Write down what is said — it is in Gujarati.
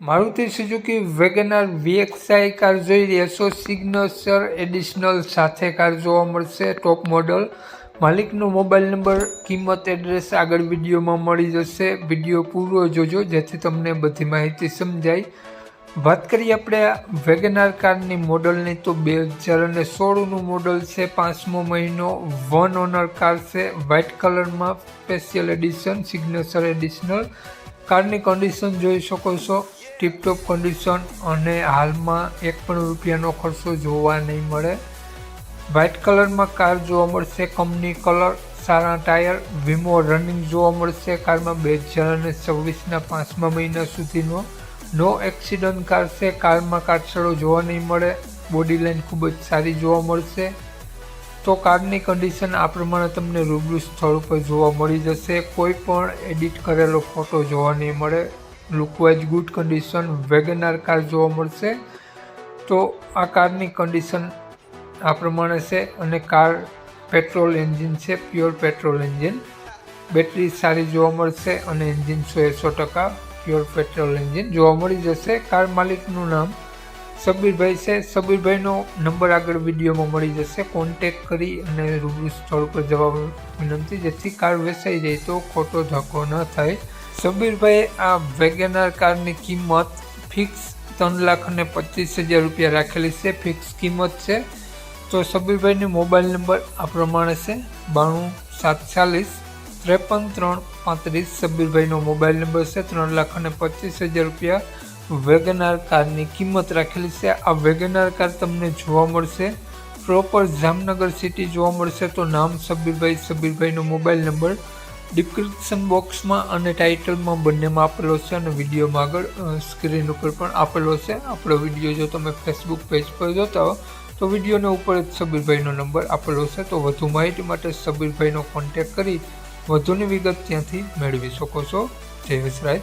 Maruti Suzuki WagonR VXI car જોઈ રહ્યા સિગ્નેચર એડિશનલ સાથે કાર જોવા મળશે. Top model. માલિકનો મોબાઈલ નંબર, કિંમત, એડ્રેસ આગળ વિડીયોમાં મળી જશે. વીડિયો પૂરો જોજો, જેથી તમને બધી માહિતી સમજાય. વાત કરીએ આપણે વેગનાર કારની મોડલની, તો બે હજાર અને સોળનું મોડલ છે. પાંચમો મહિનો વન ઓનર કાર છે. વ્હાઇટ કલરમાં સ્પેશિયલ એડિશન, સિગ્નેચર એડિશનલ. કારની કન્ડિશન જોઈ શકો છો. ટીપટોપ કન્ડિશન અને હાલમાં એક પણ રૂપિયાનો ખર્ચો જોવા નહીં મળે. વ્હાઇટ કલરમાં કાર જોવા મળશે કંપની કલર સારા ટાયર વીમો રનિંગ જોવા મળશે, કારમાં બે હજાર અને છવ્વીસના પાંચમા મહિના સુધીનો. નો એક્સિડન્ટ કાર છે, કારમાં કાટછડો જોવા નહીં મળે. બોડી લાઇન ખૂબ જ સારી જોવા મળશે. તો કારની કન્ડિશન આ પ્રમાણે તમને રૂબરૂ સ્થળ ઉપર જોવા મળી જશે. કોઈ પણ એડિટ કરેલો ફોટો જોવા નહીં મળે. Lookwise good condition WagonR car જોવા મળશે. તો આ કારની કન્ડિશન આ પ્રમાણે છે અને કાર પેટ્રોલ એન્જિન છે પ્યોર પેટ્રોલ એન્જિન બેટરી સારી જોવા મળશે અને એન્જિન સો એસો ટકા પ્યોર પેટ્રોલ એન્જિન જોવા મળી જશે. કાર માલિકનું નામ સબીરભાઈ છે. સબીરભાઈનો નંબર આગળ વિડીયોમાં મળી જશે. કોન્ટેક કરી અને રૂબરૂ સ્થળ પર જવા વિનંતી. જેથી કાર વેચાઈ જાય તો ખોટો ધક્કો ન થાય. સબીરભાઈએ આ વેગેનાર કારની કિંમત ફિક્સ ત્રણ લાખ અને પચીસ હજાર રૂપિયા રાખેલી છે. ફિક્સ કિંમત છે. તો સબીરભાઈનો મોબાઈલ નંબર આ પ્રમાણે છે. બાણું સાત ચાલીસ ત્રેપન ત્રણ પાંત્રીસ. સબીરભાઈનો મોબાઈલ નંબર છે. ત્રણ લાખ અને પચીસ હજાર રૂપિયા વેગનાર કારની કિંમત રાખેલી છે. આ વેગનાર કાર તમને જોવા મળશે. પ્રોપર જામનગર સિટી જોવા મળશે તો નામ સબીરભાઈ, સબીરભાઈનો મોબાઈલ નંબર ડિસ્ક્રિપ્શન બોક્સમાં અને ટાઇટલમાં બંનેમાં આપેલો છે અને વિડીયોમાં આગળ સ્ક્રીન ઉપર પણ આપેલો છે. આપણો વીડિયો જો તમે ફેસબુક પેજ પર જોતા હો, તો વિડીયોના ઉપર જ સબીરભાઈનો નંબર આપેલો છે. તો વધુ માહિતી માટે સબીરભાઈનો કોન્ટેક કરી વધુની વિગત ત્યાંથી મેળવી શકો છો. જય વિસરાજ